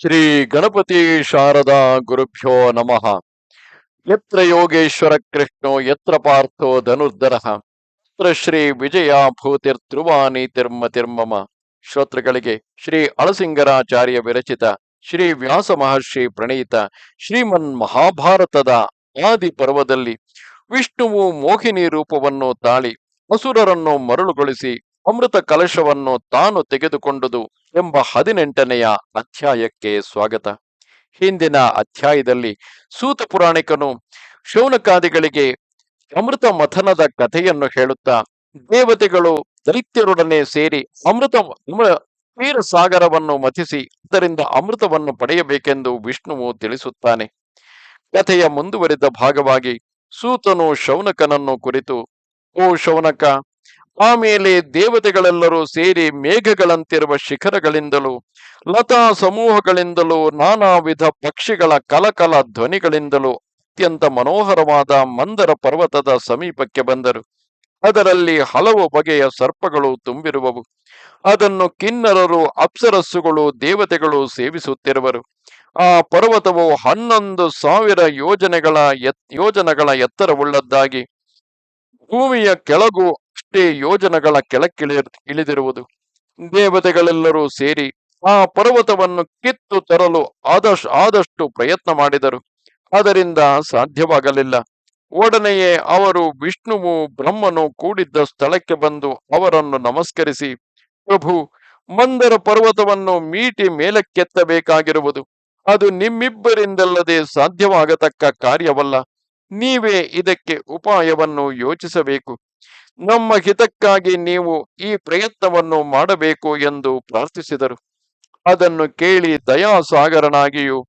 ಶ್ರೀ ಗಣಪತಿ ಶಾರದಾ ಗುರುಭ್ಯೋ ನಮಃ. ಯತ್ರ ಯೋಗೇಶ್ವರ ಕೃಷ್ಣೋ, ಯತ್ರ ಪಾರ್ಥೋ ಧನುರ್ಧರ. ಯತ್ರ ಶ್ರೀ ವಿಜಯ ಭೂತಿರ್ ಧ್ರುವಾನಿ ತಿರ್ಮ ತಿರ್ಮಮ. ಶ್ರೋತೃಗಳಿಗೆ ಶ್ರೀ ಅಳಸಿಂಗರಾಚಾರ್ಯ ವಿರಚಿತ, ಶ್ರೀ ವ್ಯಾಸ ಮಹರ್ಷಿ ಪ್ರಣೀತ, ಶ್ರೀಮನ್ ಮಹಾಭಾರತದ ಆದಿ ಪರ್ವದಲ್ಲಿ ವಿಷ್ಣುವು ಮೋಹಿನಿ ರೂಪವನ್ನು ತಾಳಿ, ಅಸುರರನ್ನು ಮರಳುಗೊಳಿಸಿ ಅಮೃತ ಕಲಶವನ್ನು ತಾನು ತೆಗೆದುಕೊಂಡುದು ಎಂಬ ಹದಿನೆಂಟನೆಯ ಅಧ್ಯಾಯಕ್ಕೆ ಸ್ವಾಗತ. ಹಿಂದಿನ ಅಧ್ಯಾಯದಲ್ಲಿ ಸೂತ ಪುರಾಣಿಕನು ಶೌನಕಾದಿಗಳಿಗೆ ಅಮೃತ ಮಥನದ ಕಥೆಯನ್ನು ಹೇಳುತ್ತಾ, ದೇವತೆಗಳು ದೈತ್ಯರೊಡನೆ ಸೇರಿ ಅಮೃತ ವೀರ ಸಾಗರವನ್ನು ಮಥಿಸಿ, ಅದರಿಂದ ಅಮೃತವನ್ನು ಪಡೆಯಬೇಕೆಂದು ವಿಷ್ಣುವು ತಿಳಿಸುತ್ತಾನೆ. ಕಥೆಯ ಮುಂದುವರಿದ ಭಾಗವಾಗಿ ಸೂತನು ಶೌನಕನನ್ನು ಕುರಿತು, ಓ ಶೌನಕ ಆಮೇಲೆ ದೇವತೆಗಳೆಲ್ಲರೂ ಸೇರಿ ಮೇಘಗಳಂತಿರುವ ಶಿಖರಗಳಿಂದಲೂ, ಲತಾ ಸಮೂಹಗಳಿಂದಲೂ ನಾನಾ ವಿಧ ಪಕ್ಷಿಗಳ ಕಲಕಲ ಧ್ವನಿಗಳಿಂದಲೂ ಅತ್ಯಂತ ಮನೋಹರವಾದ ಮಂದರ ಪರ್ವತದ ಸಮೀಪಕ್ಕೆ ಬಂದರು. ಅದರಲ್ಲಿ ಹಲವು ಬಗೆಯ ಸರ್ಪಗಳು ತುಂಬಿರುವವು. ಅದನ್ನು ಕಿನ್ನರರು, ಅಪ್ಸರಸ್ಸುಗಳು, ದೇವತೆಗಳು ಸೇವಿಸುತ್ತಿರುವರು. ಆ ಪರ್ವತವು ಹನ್ನೊಂದು ಸಾವಿರ ಯೋಜನೆಗಳ ಯೋಜನೆಗಳ ಎತ್ತರವುಳ್ಳದ್ದಾಗಿ ಭೂಮಿಯ ಕೆಳಗೂ ಅಷ್ಟೇ ಯೋಜನೆಗಳ ಕೆಳಕ್ಕಿಳಿ ಇಳಿದಿರುವುದು. ದೇವತೆಗಳೆಲ್ಲರೂ ಸೇರಿ ಆ ಪರ್ವತವನ್ನು ಕಿತ್ತು ತರಲು ಆದಷ್ಟು ಆದಷ್ಟು ಪ್ರಯತ್ನ ಮಾಡಿದರು. ಅದರಿಂದ ಸಾಧ್ಯವಾಗಲಿಲ್ಲ. ಒಡನೆಯೇ ಅವರು ವಿಷ್ಣುವು ಬ್ರಹ್ಮನು ಕೂಡಿದ್ದ ಸ್ಥಳಕ್ಕೆ ಬಂದು ಅವರನ್ನು ನಮಸ್ಕರಿಸಿ, ಪ್ರಭು, ಮಂದರ ಪರ್ವತವನ್ನು ಮೀಟಿ ಮೇಲಕ್ಕೆತ್ತಬೇಕಾಗಿರುವುದು. ಅದು ನಿಮ್ಮಿಬ್ಬರಿಂದಲ್ಲದೆ ಸಾಧ್ಯವಾಗತಕ್ಕ ಕಾರ್ಯವಲ್ಲ. ನೀವೇ ಇದಕ್ಕೆ ಉಪಾಯವನ್ನು ಯೋಚಿಸಬೇಕು. ನಮ್ಮ ಹಿತಕ್ಕಾಗಿ ನೀವು ಈ ಪ್ರಯತ್ನವನ್ನು ಮಾಡಬೇಕು ಎಂದು ಪ್ರಾರ್ಥಿಸಿದರು. ಅದನ್ನು ಕೇಳಿ ದಯಾಸಾಗರನಾಗಿಯೂ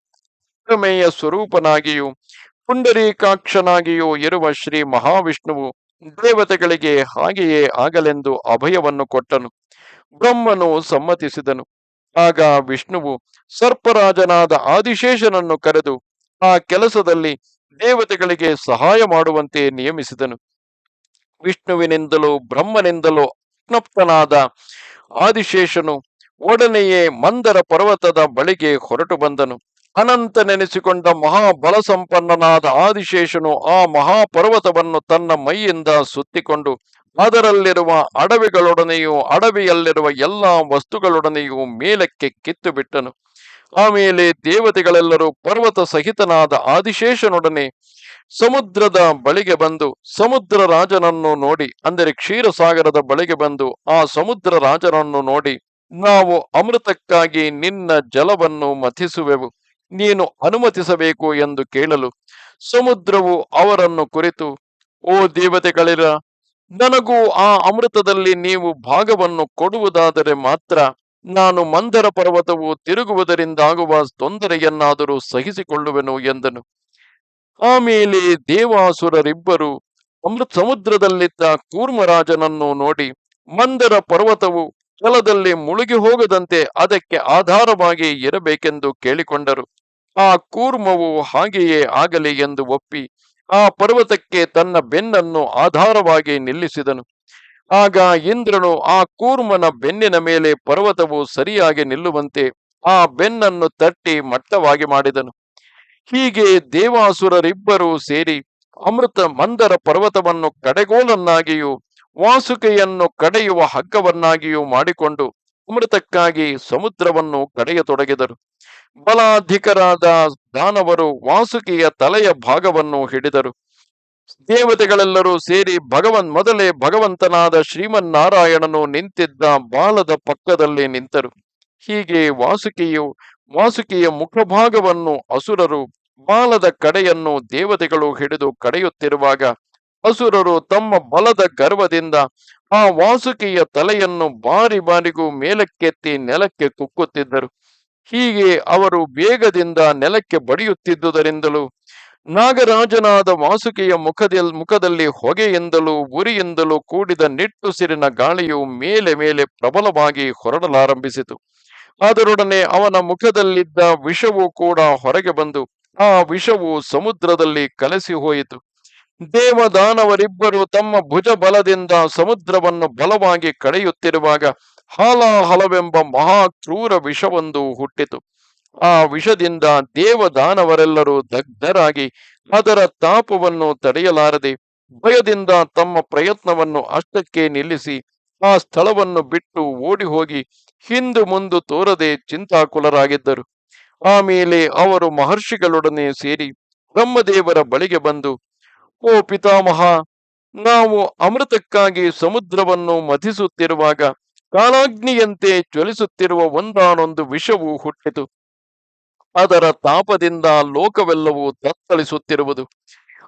ಪ್ರಮೇಯ ಸ್ವರೂಪನಾಗಿಯೂ, ಪುಂಡರೀಕಾಕ್ಷನಾಗಿಯೂ ಇರುವ ಶ್ರೀ ಮಹಾವಿಷ್ಣುವು ದೇವತೆಗಳಿಗೆ ಹಾಗೆಯೇ ಆಗಲೆಂದು ಅಭಯವನ್ನು ಕೊಟ್ಟನು. ಬ್ರಹ್ಮನು ಸಮ್ಮತಿಸಿದನು. ಆಗ ವಿಷ್ಣುವು ಸರ್ಪರಾಜನಾದ ಆದಿಶೇಷನನ್ನು ಕರೆದು ಆ ಕೆಲಸದಲ್ಲಿ ದೇವತೆಗಳಿಗೆ ಸಹಾಯ ಮಾಡುವಂತೆ ನಿಯಮಿಸಿದನು. ವಿಷ್ಣುವಿನಿಂದಲೂ ಬ್ರಹ್ಮನಿಂದಲೂ ಅಜ್ಞಪ್ತನಾದ ಆದಿಶೇಷನು ಒಡನೆಯೇ ಮಂದರ ಪರ್ವತದ ಬಳಿಗೆ ಹೊರಟು ಬಂದನು. ಅನಂತ ನೆನೆಸಿಕೊಂಡ ಮಹಾಬಲ ಸಂಪನ್ನನಾದ ಆದಿಶೇಷನು ಆ ಮಹಾಪರ್ವತವನ್ನು ತನ್ನ ಮೈಯಿಂದ ಸುತ್ತಿಕೊಂಡು ಅದರಲ್ಲಿರುವ ಅಡವಿಗಳೊಡನೆಯೂ ಅಡವಿಯಲ್ಲಿರುವ ಎಲ್ಲಾ ವಸ್ತುಗಳೊಡನೆಯೂ ಮೇಲಕ್ಕೆ ಕಿತ್ತು ಬಿಟ್ಟನು ಆಮೇಲೆ ದೇವತೆಗಳೆಲ್ಲರೂ ಪರ್ವತ ಸಹಿತನಾದ ಆದಿಶೇಷನೊಡನೆ ಸಮುದ್ರದ ಬಳಿಗೆ ಬಂದು ಸಮುದ್ರ ರಾಜನನ್ನು ನೋಡಿ, ಅಂದರೆ ಕ್ಷೀರಸಾಗರದ ಬಳಿಗೆ ಬಂದು ಆ ಸಮುದ್ರ ರಾಜನನ್ನು ನೋಡಿ, ನಾವು ಅಮೃತಕ್ಕಾಗಿ ನಿನ್ನ ಜಲವನ್ನು ಮಥಿಸುವೆವು, ನೀನು ಅನುಮತಿಸಬೇಕು ಎಂದು ಕೇಳಲು ಸಮುದ್ರವು ಅವರನ್ನು ಕುರಿತು, ಓ ದೇವತೆಗಳಿರ, ನನಗೂ ಆ ಅಮೃತದಲ್ಲಿ ನೀವು ಭಾಗವನ್ನು ಕೊಡುವುದಾದರೆ ಮಾತ್ರ ನಾನು ಮಂದರ ಪರ್ವತವು ತಿರುಗುವುದರಿಂದಾಗುವ ತೊಂದರೆಯನ್ನಾದರೂ ಸಹಿಸಿಕೊಳ್ಳುವೆನು ಎಂದನು. ಆಮೇಲೆ ದೇವಾಸುರರಿಬ್ಬರು ಅಮೃತ ಸಮುದ್ರದಲ್ಲಿದ್ದ ಕೂರ್ಮರಾಜನನ್ನು ನೋಡಿ ಮಂದರ ಪರ್ವತವು ಜಲದಲ್ಲಿ ಮುಳುಗಿ ಹೋಗದಂತೆ ಅದಕ್ಕೆ ಆಧಾರವಾಗಿ ಇರಬೇಕೆಂದು ಕೇಳಿಕೊಂಡರು. ಆ ಕೂರ್ಮವು ಹಾಗೆಯೇ ಆಗಲಿ ಎಂದು ಒಪ್ಪಿ ಆ ಪರ್ವತಕ್ಕೆ ತನ್ನ ಬೆನ್ನನ್ನು ಆಧಾರವಾಗಿ ನಿಲ್ಲಿಸಿದನು. ಆಗ ಇಂದ್ರನು ಆ ಕೂರ್ಮನ ಬೆನ್ನಿನ ಮೇಲೆ ಪರ್ವತವು ಸರಿಯಾಗಿ ನಿಲ್ಲುವಂತೆ ಆ ಬೆನ್ನನ್ನು ತಟ್ಟಿ ಮಟ್ಟವಾಗಿ ಮಾಡಿದನು. ಹೀಗೆ ದೇವಾಸುರರಿಬ್ಬರು ಸೇರಿ ಅಮೃತ ಮಂದರ ಪರ್ವತವನ್ನು ಕಡೆಗೋಲನ್ನಾಗಿಯೂ ವಾಸುಕೆಯನ್ನು ಕಡೆಯುವ ಹಗ್ಗವನ್ನಾಗಿಯೂ ಮಾಡಿಕೊಂಡು ಅಮೃತಕ್ಕಾಗಿ ಸಮುದ್ರವನ್ನು ಕಡೆಯತೊಡಗಿದರು. ಬಲಾಧಿಕರಾದ ದಾನವರು ವಾಸುಕಿಯ ತಲೆಯ ಭಾಗವನ್ನು ಹಿಡಿದರು. ದೇವತೆಗಳೆಲ್ಲರೂ ಸೇರಿ ಭಗವನ್ ಮೊದಲೇ ಭಗವಂತನಾದ ಶ್ರೀಮನ್ನಾರಾಯಣನು ನಿಂತಿದ್ದ ಬಾಲದ ಪಕ್ಕದಲ್ಲಿ ನಿಂತರು. ಹೀಗೆ ವಾಸುಕಿಯು ವಾಸುಕಿಯ ಮುಖಭಾಗವನ್ನು ಅಸುರರು ಬಾಲದ ಕಡೆಯನ್ನು ದೇವತೆಗಳು ಹಿಡಿದು ಕಡೆಯುತ್ತಿರುವಾಗ ಅಸುರರು ತಮ್ಮ ಬಲದ ಗರ್ವದಿಂದ ಆ ವಾಸುಕಿಯ ತಲೆಯನ್ನು ಬಾರಿ ಬಾರಿಗೂ ಮೇಲಕ್ಕೆತ್ತಿ ನೆಲಕ್ಕೆ ಕುಕ್ಕುತ್ತಿದ್ದರು. ಹೀಗೆ ಅವರು ಬೇಗದಿಂದ ನೆಲಕ್ಕೆ ಬಡಿಯುತ್ತಿದ್ದುದರಿಂದಲೂ, ನಾಗರಾಜನಾದ ವಾಸುಕಿಯ ಮುಖದಲ್ಲಿ ಮುಖದಲ್ಲಿ ಹೊಗೆಯಿಂದಲೂ ಉರಿಯಿಂದಲೂ ಕೂಡಿದ ನಿಟ್ಟುಸಿರಿನ ಗಾಳಿಯು ಮೇಲೆ ಮೇಲೆ ಪ್ರಬಲವಾಗಿ ಹೊರಡಲಾರಂಭಿಸಿತು. ಅದರೊಡನೆ ಅವನ ಮುಖದಲ್ಲಿದ್ದ ವಿಷವು ಕೂಡ ಹೊರಗೆ ಬಂದು ಆ ವಿಷವು ಸಮುದ್ರದಲ್ಲಿ ಕಲಸಿ ಹೋಯಿತು. ದೇವದಾನವರಿಬ್ಬರು ತಮ್ಮ ಭುಜ ಬಲದಿಂದ ಸಮುದ್ರವನ್ನು ಬಲವಾಗಿ ಕಡೆಯುತ್ತಿರುವಾಗ ಹಾಲಾಹಲವೆಂಬ ಮಹಾ ಕ್ರೂರ ವಿಷವೊಂದು ಹುಟ್ಟಿತು. ಆ ವಿಷದಿಂದ ದೇವದಾನವರೆಲ್ಲರೂ ದಗ್ಧರಾಗಿ ಅದರ ತಾಪವನ್ನು ತಡೆಯಲಾರದೆ ಭಯದಿಂದ ತಮ್ಮ ಪ್ರಯತ್ನವನ್ನು ಅಷ್ಟಕ್ಕೆ ನಿಲ್ಲಿಸಿ ಆ ಸ್ಥಳವನ್ನು ಬಿಟ್ಟು ಓಡಿ ಹೋಗಿ ಹಿಂದು ಮುಂದು ತೋರದೆ ಚಿಂತಾಕುಲರಾಗಿದ್ದರು. ಆಮೇಲೆ ಅವರು ಮಹರ್ಷಿಗಳೊಡನೆ ಸೇರಿ ಬ್ರಹ್ಮದೇವರ ಬಳಿಗೆ ಬಂದು, ಓ ಪಿತಾಮಹ, ನಾವು ಅಮೃತಕ್ಕಾಗಿ ಸಮುದ್ರವನ್ನು ಮಥಿಸುತ್ತಿರುವಾಗ ಕಾಲಾಗ್ನಿಯಂತೆ ಜ್ವಲಿಸುತ್ತಿರುವ ಒಂದಾನೊಂದು ವಿಷವು ಹುಟ್ಟಿತು. ಅದರ ತಾಪದಿಂದ ಲೋಕವೆಲ್ಲವೂ ತತ್ತಳಿಸುತ್ತಿರುವುದು.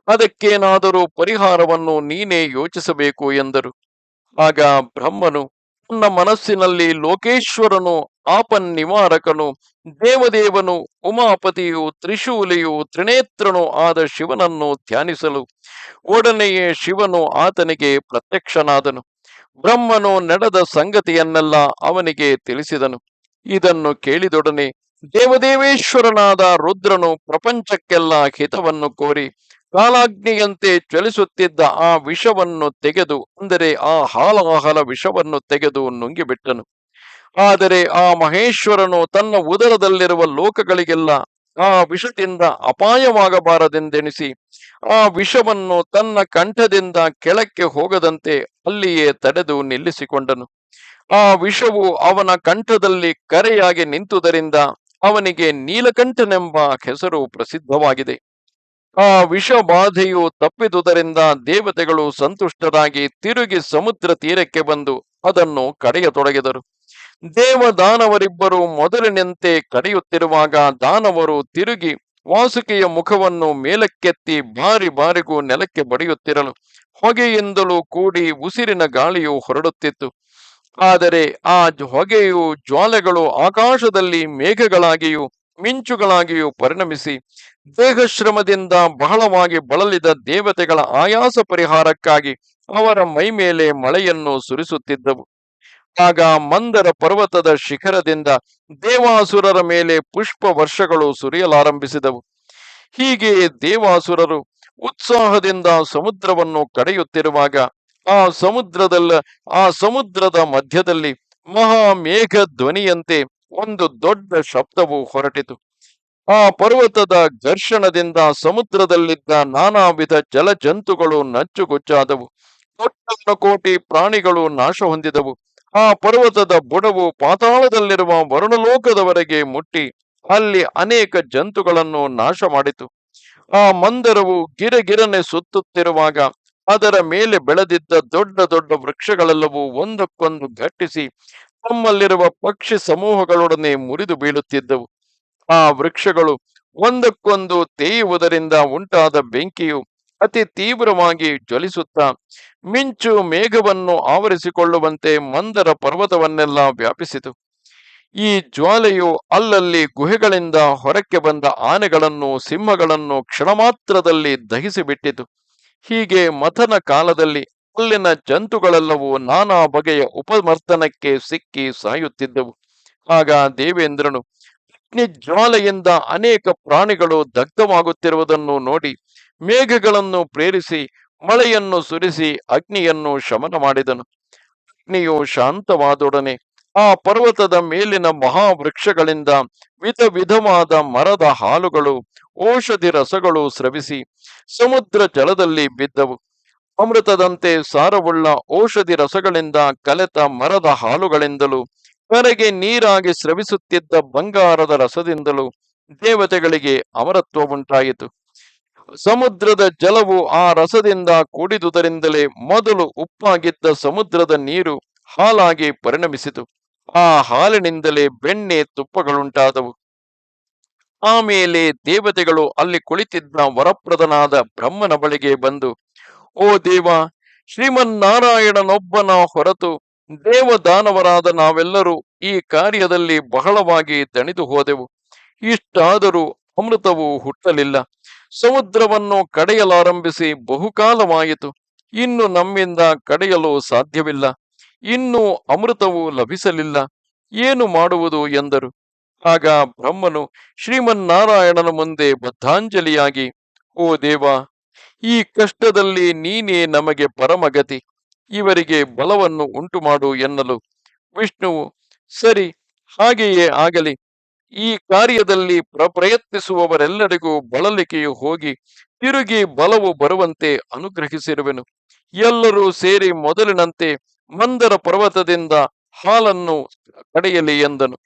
ಅದಕ್ಕೇನಾದರೂ ಪರಿಹಾರವನ್ನು ನೀನೇ ಯೋಚಿಸಬೇಕು ಎಂದರು. ಆಗ ಬ್ರಹ್ಮನು ತನ್ನ ಮನಸ್ಸಿನಲ್ಲಿ ಲೋಕೇಶ್ವರನು ಆಪನ್ ನಿವಾರಕನು ದೇವದೇವನು, ಉಮಾಪತಿಯು, ತ್ರಿಶೂಲಿಯು, ತ್ರಿನೇತ್ರನು ಆದ ಶಿವನನ್ನು ಧ್ಯಾನಿಸಲು. ಒಡನೆಯೇ ಶಿವನು ಆತನಿಗೆ ಪ್ರತ್ಯಕ್ಷನಾದನು. ಬ್ರಹ್ಮನು ನಡೆದ ಸಂಗತಿಯನ್ನೆಲ್ಲ ಅವನಿಗೆ ತಿಳಿಸಿದನು. ಇದನ್ನು ಕೇಳಿದೊಡನೆ, ದೇವದೇವೇಶ್ವರನಾದ ರುದ್ರನು ಪ್ರಪಂಚಕ್ಕೆಲ್ಲ ಹಿತವನ್ನು ಕೋರಿ, ಕಾಲಾಗ್ನಿಯಂತೆ ಚಲಿಸುತ್ತಿದ್ದ ಆ ವಿಷವನ್ನು ತೆಗೆದು, ಅಂದರೆ ಆ ಹಾಲಾಹಲ ವಿಷವನ್ನು ತೆಗೆದು ನುಂಗಿಬಿಟ್ಟನು. ಆದರೆ ಆ ಮಹೇಶ್ವರನು ತನ್ನ ಉದರದಲ್ಲಿರುವ ಲೋಕಗಳಿಗೆಲ್ಲ ಆ ವಿಷದಿಂದ ಅಪಾಯವಾಗಬಾರದೆಂದೆಣಿಸಿ ಆ ವಿಷವನ್ನು ತನ್ನ ಕಂಠದಿಂದ ಕೆಳಕ್ಕೆ ಹೋಗದಂತೆ ಅಲ್ಲಿಯೇ ತಡೆದು ನಿಲ್ಲಿಸಿಕೊಂಡನು. ಆ ವಿಷವು ಅವನ ಕಂಠದಲ್ಲಿ ಕರೆಯಾಗಿ ನಿಂತುದರಿಂದ ಅವನಿಗೆ ನೀಲಕಂಠನೆಂಬ ಹೆಸರು ಪ್ರಸಿದ್ಧವಾಗಿದೆ. ಆ ವಿಷಬಾಧೆಯು ತಪ್ಪಿದುದರಿಂದ ದೇವತೆಗಳು ಸಂತುಷ್ಟರಾಗಿ ತಿರುಗಿ ಸಮುದ್ರ ತೀರಕ್ಕೆ ಬಂದು ಅದನ್ನು ಕಡೆಯತೊಡಗಿದರು ದೇವದಾನವರಿಬ್ಬರು ಮೊದಲಿನಂತೆ ಕಡೆಯುತ್ತಿರುವಾಗ ದಾನವರು ತಿರುಗಿ ವಾಸುಕಿಯ ಮುಖವನ್ನು ಮೇಲಕ್ಕೆತ್ತಿ ಬಾರಿ ಬಾರಿಗೂ ನೆಲಕ್ಕೆ ಬಡಿಯುತ್ತಿರಲು ಹೊಗೆಯಿಂದಲೂ ಕೂಡಿ ಉಸಿರಿನ ಗಾಳಿಯು ಹೊರಡುತ್ತಿತ್ತು. ಆದರೆ ಆ ಹೊಗೆಯು ಜ್ವಾಲೆಗಳು ಆಕಾಶದಲ್ಲಿ ಮೇಘಗಳಾಗಿಯೂ ಮಿಂಚುಗಳಾಗಿಯೂ ಪರಿಣಮಿಸಿ ದೇಹಶ್ರಮದಿಂದ ಬಹಳವಾಗಿ ಬಳಲಿದ ದೇವತೆಗಳ ಆಯಾಸ ಪರಿಹಾರಕ್ಕಾಗಿ ಅವರ ಮೈಮೇಲೆ ಮಳೆಯನ್ನು ಸುರಿಸುತ್ತಿದ್ದವು. ಆಗ ಮಂದರ ಪರ್ವತದ ಶಿಖರದಿಂದ ದೇವಾಸುರರ ಮೇಲೆ ಪುಷ್ಪ ವರ್ಷಗಳು ಸುರಿಯಲಾರಂಭಿಸಿದವು. ಹೀಗೆ ದೇವಾಸುರರು ಉತ್ಸಾಹದಿಂದ ಸಮುದ್ರವನ್ನು ಕಡೆಯುತ್ತಿರುವಾಗ ಆ ಸಮುದ್ರದಲ್ಲ, ಆ ಸಮುದ್ರದ ಮಧ್ಯದಲ್ಲಿ ಮಹಾ ಮೇಘ ಧ್ವನಿಯಂತೆ ಒಂದು ದೊಡ್ಡ ಶಬ್ದವು ಹೊರಟಿತು. ಆ ಪರ್ವತದ ಘರ್ಷಣದಿಂದ ಸಮುದ್ರದಲ್ಲಿದ್ದ ನಾನಾ ವಿಧ ಜಲಜಂತುಗಳು ನಚ್ಚುಗುಚ್ಚಾದವು. ಕೋಟಿ ಪ್ರಾಣಿಗಳು ನಾಶ ಹೊಂದಿದವು ಆ ಪರ್ವತದ ಬುಡವು ಪಾತಾಳದಲ್ಲಿರುವ ವರುಣಲೋಕದವರೆಗೆ ಮುಟ್ಟಿ ಅಲ್ಲಿ ಅನೇಕ ಜಂತುಗಳನ್ನು ನಾಶ ಮಾಡಿತು ಆ ಮಂದರವು ಗಿರಗಿರನೆ ಸುತ್ತುತ್ತಿರುವಾಗ ಅದರ ಮೇಲೆ ಬೆಳೆದಿದ್ದ ದೊಡ್ಡ ದೊಡ್ಡ ವೃಕ್ಷಗಳೆಲ್ಲವೂ ಒಂದಕ್ಕೊಂದು ಘಟ್ಟಿಸಿ ತಮ್ಮಲ್ಲಿರುವ ಪಕ್ಷಿ ಸಮೂಹಗಳೊಡನೆ ಮುರಿದು ಬೀಳುತ್ತಿದ್ದವು. ಆ ವೃಕ್ಷಗಳು ಒಂದಕ್ಕೊಂದು ತೇಯುವುದರಿಂದ ಉಂಟಾದ ಬೆಂಕಿಯು ಅತಿ ತೀವ್ರವಾಗಿ ಜ್ವಲಿಸುತ್ತಾ ಮಿಂಚು ಮೇಘವನ್ನು ಆವರಿಸಿಕೊಳ್ಳುವಂತೆ ಮಂದರ ಪರ್ವತವನ್ನೆಲ್ಲ ವ್ಯಾಪಿಸಿತು. ಈ ಜ್ವಾಲೆಯು ಅಲ್ಲಲ್ಲಿ ಗುಹೆಗಳಿಂದ ಹೊರಕ್ಕೆ ಬಂದ ಆನೆಗಳನ್ನು ಸಿಂಹಗಳನ್ನು ಕ್ಷಣಮಾತ್ರದಲ್ಲಿ ದಹಿಸಿಬಿಟ್ಟಿತು. ಹೀಗೆ ಮಥನ ಕಾಲದಲ್ಲಿ ಅಲ್ಲಿನ ಜಂತುಗಳೆಲ್ಲವೂ ನಾನಾ ಬಗೆಯ ಉಪಮರ್ತನಕ್ಕೆ ಸಿಕ್ಕಿ ಸಾಯುತ್ತಿದ್ದವು. ಆಗ ದೇವೇಂದ್ರನು ಅಗ್ನಿ ಜ್ವಾಲೆಯಿಂದ ಅನೇಕ ಪ್ರಾಣಿಗಳು ದಗ್ಧವಾಗುತ್ತಿರುವುದನ್ನು ನೋಡಿ ಮೇಘಗಳನ್ನು ಪ್ರೇರಿಸಿ, ಮಳೆಯನ್ನು ಸುರಿಸಿ, ಅಗ್ನಿಯನ್ನು ಶಮನ ಮಾಡಿದನು ಅಗ್ನಿಯು ಶಾಂತವಾದೊಡನೆ ಆ ಪರ್ವತದ ಮೇಲಿನ ಮಹಾವೃಕ್ಷಗಳಿಂದ ವಿಧ ವಿಧವಾದ ಮರದ ಹಾಲುಗಳು, ಔಷಧಿ ರಸಗಳು ಸ್ರವಿಸಿ ಸಮುದ್ರ ಜಲದಲ್ಲಿ ಬಿದ್ದವು. ಅಮೃತದಂತೆ ಸಾರವುಳ್ಳ ಔಷಧಿ ರಸಗಳಿಂದ ಕಲೆತ ಮರದ ಹಾಲುಗಳಿಂದಲೂ, ಕರೆಗೆ ನೀರಾಗಿ ಸ್ರವಿಸುತ್ತಿದ್ದ ಬಂಗಾರದ ರಸದಿಂದಲೂ ದೇವತೆಗಳಿಗೆ ಅಮರತ್ವ ಉಂಟಾಯಿತು. ಸಮುದ್ರದ ಜಲವು ಆ ರಸದಿಂದ ಕೂಡಿದುದರಿಂದಲೇ ಮೊದಲು ಉಪ್ಪಾಗಿದ್ದ ಸಮುದ್ರದ ನೀರು ಹಾಲಾಗಿ ಪರಿಣಮಿಸಿತು. ಆ ಹಾಲಿನಿಂದಲೇ ಬೆಣ್ಣೆ ತುಪ್ಪಗಳುಂಟಾದವು. ಆಮೇಲೆ ದೇವತೆಗಳು ಅಲ್ಲಿ ಕುಳಿತಿದ್ದ ವರಪ್ರದನಾದ ಬ್ರಹ್ಮನ ಬಳಿಗೆ ಬಂದು, ಓ ದೇವ, ಶ್ರೀಮನ್ನಾರಾಯಣನೊಬ್ಬನ ಹೊರತು ದೇವದಾನವರಾದ ನಾವೆಲ್ಲರೂ ಈ ಕಾರ್ಯದಲ್ಲಿ ಬಹಳವಾಗಿ ದಣಿದು ಹೋದೆವು. ಇಷ್ಟಾದರೂ ಅಮೃತವು ಹುಟ್ಟಲಿಲ್ಲ. ಸಮುದ್ರವನ್ನು ಕಡೆಯಲಾರಂಭಿಸಿ ಬಹುಕಾಲವಾಯಿತು. ಇನ್ನು ನಮ್ಮಿಂದ ಕಡೆಯಲು ಸಾಧ್ಯವಿಲ್ಲ. ಇನ್ನೂ ಅಮೃತವು ಲಭಿಸಲಿಲ್ಲ. ಏನು ಮಾಡುವುದು ಎಂದರು. ಆಗ ಬ್ರಹ್ಮನು ಶ್ರೀಮನ್ನಾರಾಯಣನ ಮುಂದೆ ಬದ್ಧಾಂಜಲಿಯಾಗಿ, ಓ ದೇವ, ಈ ಕಷ್ಟದಲ್ಲಿ ನೀನೇ ನಮಗೆ ಪರಮಗತಿ. ಇವರಿಗೆ ಬಲವನ್ನು ಉಂಟು ಮಾಡು ಎನ್ನಲು. ವಿಷ್ಣುವು, ಸರಿ, ಹಾಗೆಯೇ ಆಗಲಿ. ಈ ಕಾರ್ಯದಲ್ಲಿ ಪ್ರ, ಪ್ರಯತ್ನಿಸುವವರೆಲ್ಲರಿಗೂ ಬಳಲಿಕೆಯು ಹೋಗಿ ತಿರುಗಿ ಬಲವು ಬರುವಂತೆ ಅನುಗ್ರಹಿಸಿರುವೆನು. ಎಲ್ಲರೂ ಸೇರಿ ಮೊದಲಿನಂತೆ ಮಂದರ ಪರ್ವತದಿಂದ ಹಾಲನ್ನು ಕಡೆಯಲಿ ಎಂದನು.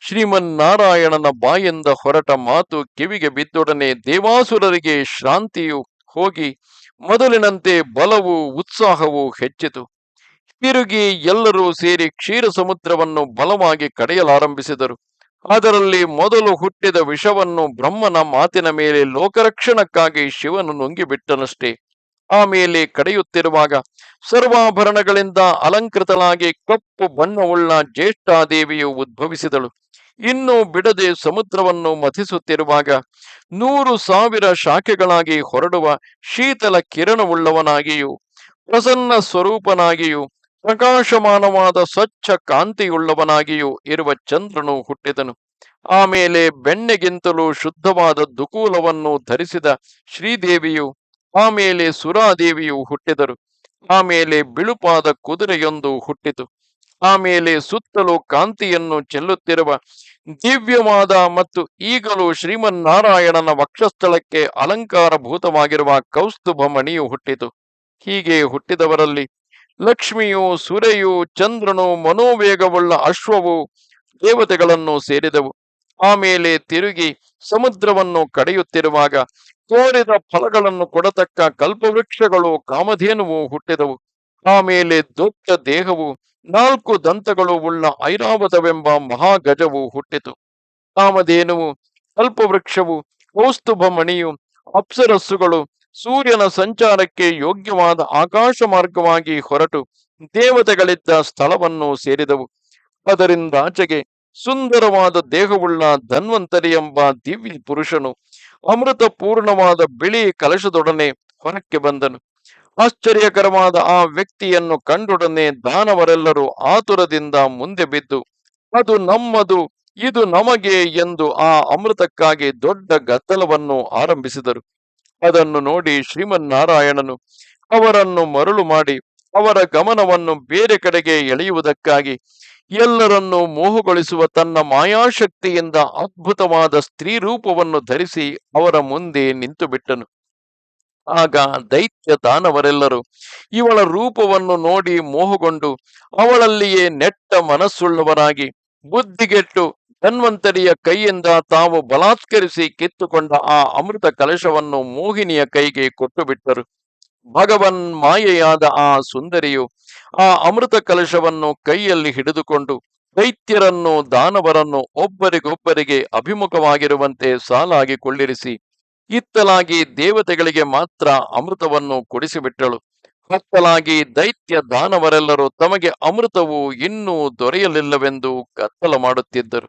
ಶ್ರೀಮನ್ನಾರಾಯಣನ ಬಾಯಿಂದ ಹೊರಟ ಮಾತು ಕಿವಿಗೆ ಬಿದ್ದೊಡನೆ ದೇವಾಸುರರಿಗೆ ಶ್ರಾಂತಿಯು ಹೋಗಿ ಮೊದಲಿನಂತೆ ಬಲವು ಉತ್ಸಾಹವು ಹೆಚ್ಚಿತು. ತಿರುಗಿ ಎಲ್ಲರೂ ಸೇರಿ ಕ್ಷೀರ ಸಮುದ್ರವನ್ನು ಬಲವಾಗಿ ಕಡೆಯಲಾರಂಭಿಸಿದರು. ಅದರಲ್ಲಿ ಮೊದಲು ಹುಟ್ಟಿದ ವಿಷವನ್ನು ಬ್ರಹ್ಮನ ಮಾತಿನ ಮೇಲೆ ಲೋಕರಕ್ಷಣಕ್ಕಾಗಿ ಶಿವನು ನುಂಗಿಬಿಟ್ಟನಷ್ಟೇ. ಆಮೇಲೆ ಕಡೆಯುತ್ತಿರುವಾಗ ಸರ್ವಾಭರಣಗಳಿಂದ ಅಲಂಕೃತಲಾಗಿ ಕಪ್ಪು ಬಣ್ಣವುಳ್ಳ ಜ್ಯೇಷ್ಠಾದೇವಿಯು ಉದ್ಭವಿಸಿದಳು. ಇನ್ನು ಬಿಡದೆ ಸಮುದ್ರವನ್ನು ಮಥಿಸುತ್ತಿರುವಾಗ ನೂರು ಸಾವಿರ ಶಾಖೆಗಳಾಗಿ ಹೊರಡುವ ಶೀತಲ ಕಿರಣವುಳ್ಳವನಾಗಿಯೂ, ಪ್ರಸನ್ನ ಸ್ವರೂಪನಾಗಿಯೂ ಪ್ರಕಾಶಮಾನವಾದ ಸ್ವಚ್ಛ ಕಾಂತಿಯುಳ್ಳವನಾಗಿಯೂ ಇರುವ ಚಂದ್ರನು ಹುಟ್ಟಿದನು. ಆಮೇಲೆ ಬೆಣ್ಣೆಗಿಂತಲೂ ಶುದ್ಧವಾದ ದುಕೂಲವನ್ನು ಧರಿಸಿದ ಶ್ರೀದೇವಿಯು ಆಮೇಲೆ ಸುರಾದೇವಿಯು ಹುಟ್ಟಿದರು. ಆಮೇಲೆ ಬಿಳುಪಾದ ಕುದುರೆಯೊಂದು ಹುಟ್ಟಿತು. ಆಮೇಲೆ ಸುತ್ತಲೂ ಕಾಂತಿಯನ್ನು ಚೆಲ್ಲುತ್ತಿರುವ ದಿವ್ಯವಾದ ಮತ್ತು ಈಗಲೂ ಶ್ರೀಮನ್ನಾರಾಯಣನ ವಕ್ಷಸ್ಥಳಕ್ಕೆ ಅಲಂಕಾರಭೂತವಾಗಿರುವ ಕೌಸ್ತುಭ ಮಣಿಯು ಹುಟ್ಟಿತು. ಹೀಗೆ ಹುಟ್ಟಿದವರಲ್ಲಿ ಲಕ್ಷ್ಮಿಯು, ಸುರೆಯು, ಚಂದ್ರನು ಮನೋವೇಗವುಳ್ಳ ಅಶ್ವವು ದೇವತೆಗಳನ್ನು ಸೇರಿದವು. ಆಮೇಲೆ ತಿರುಗಿ ಸಮುದ್ರವನ್ನು ಕಡೆಯುತ್ತಿರುವಾಗ ತೋರಿದ ಫಲಗಳನ್ನು ಕೊಡತಕ್ಕ ಕಲ್ಪವೃಕ್ಷಗಳು ಕಾಮಧೇನುವು ಹುಟ್ಟಿದವು. ಆಮೇಲೆ ದೊಡ್ಡ ದೇಹವು, ನಾಲ್ಕು ದಂತಗಳು ಉಳ್ಳ ಐರಾವತವೆಂಬ ಮಹಾಗಜವು ಹುಟ್ಟಿತು. ಕಾಮಧೇನುವು, ಕಲ್ಪವೃಕ್ಷವು ಕೌಸ್ತುಭ ಮಣಿಯು ಅಪ್ಸರಸ್ಸುಗಳು ಸೂರ್ಯನ ಸಂಚಾರಕ್ಕೆ ಯೋಗ್ಯವಾದ ಆಕಾಶ ಮಾರ್ಗವಾಗಿ ಹೊರಟು ದೇವತೆಗಳಿದ್ದ ಸ್ಥಳವನ್ನು ಸೇರಿದವು. ಅದರಿಂದಾಚೆಗೆ ಸುಂದರವಾದ ದೇಹವುಳ್ಳ ಧನ್ವಂತರಿ ಎಂಬ ದಿವ್ಯ ಪುರುಷನು ಅಮೃತ ಪೂರ್ಣವಾದ ಬಿಳಿ ಕಲಶದೊಡನೆ ಹೊರಕ್ಕೆ ಬಂದನು. ಆಶ್ಚರ್ಯಕರವಾದ ಆ ವ್ಯಕ್ತಿಯನ್ನು ಕಂಡೊಡನೆ ದಾನವರೆಲ್ಲರೂ ಆತುರದಿಂದ ಮುಂದೆ ಬಿದ್ದು, ಅದು ನಮ್ಮದು, ಇದು ನಮಗೆ ಎಂದು ಆ ಅಮೃತಕ್ಕಾಗಿ ದೊಡ್ಡ ಗದ್ದಲವನ್ನು ಆರಂಭಿಸಿದರು. ಅದನ್ನು ನೋಡಿ ಶ್ರೀಮನ್ನಾರಾಯಣನು ಅವರನ್ನು ಮರಳು ಮಾಡಿ ಅವರ ಗಮನವನ್ನು ಬೇರೆ ಕಡೆಗೆ ಎಳೆಯುವುದಕ್ಕಾಗಿ ಎಲ್ಲರನ್ನೂ ಮೋಹಗೊಳಿಸುವ ತನ್ನ ಮಾಯಾಶಕ್ತಿಯಿಂದ ಅದ್ಭುತವಾದ ಸ್ತ್ರೀ ರೂಪವನ್ನು ಧರಿಸಿ ಅವರ ಮುಂದೆ ನಿಂತು ಬಿಟ್ಟನು ಆಗ ದೈತ್ಯ ದಾನವರೆಲ್ಲರೂ ಇವಳ ರೂಪವನ್ನು ನೋಡಿ ಮೋಹಗೊಂಡು ಅವಳಲ್ಲಿಯೇ ನೆಟ್ಟ ಮನಸ್ಸುಳ್ಳವರಾಗಿ ಬುದ್ಧಿಗೆಟ್ಟು ಧನ್ವಂತರಿಯ ಕೈಯಿಂದ ತಾವು ಬಲಾತ್ಕರಿಸಿ ಕಿತ್ತುಕೊಂಡ ಆ ಅಮೃತ ಕಲಶವನ್ನು ಮೋಹಿನಿಯ ಕೈಗೆ ಕೊಟ್ಟು ಬಿಟ್ಟರು ಭಗವನ್ ಮಾಯೆಯಾದ ಆ ಸುಂದರಿಯು ಆ ಅಮೃತ ಕಲಶವನ್ನು ಕೈಯಲ್ಲಿ ಹಿಡಿದುಕೊಂಡು ದೈತ್ಯರನ್ನು ದಾನವರನ್ನು ಒಬ್ಬರಿಗೊಬ್ಬರಿಗೆ ಅಭಿಮುಖವಾಗಿರುವಂತೆ ಸಾಲಾಗಿ ಕೊಳ್ಳಿರಿಸಿ ಇತ್ತಲಾಗಿ ದೇವತೆಗಳಿಗೆ ಮಾತ್ರ ಅಮೃತವನ್ನು ಕೊಡಿಸಿಬಿಟ್ಟಳು. ಕತ್ತಲಾಗಿ ದೈತ್ಯ ದಾನವರೆಲ್ಲರೂ ತಮಗೆ ಅಮೃತವು ಇನ್ನೂ ದೊರೆಯಲಿಲ್ಲವೆಂದು ಕತ್ತಲ ಮಾಡುತ್ತಿದ್ದರು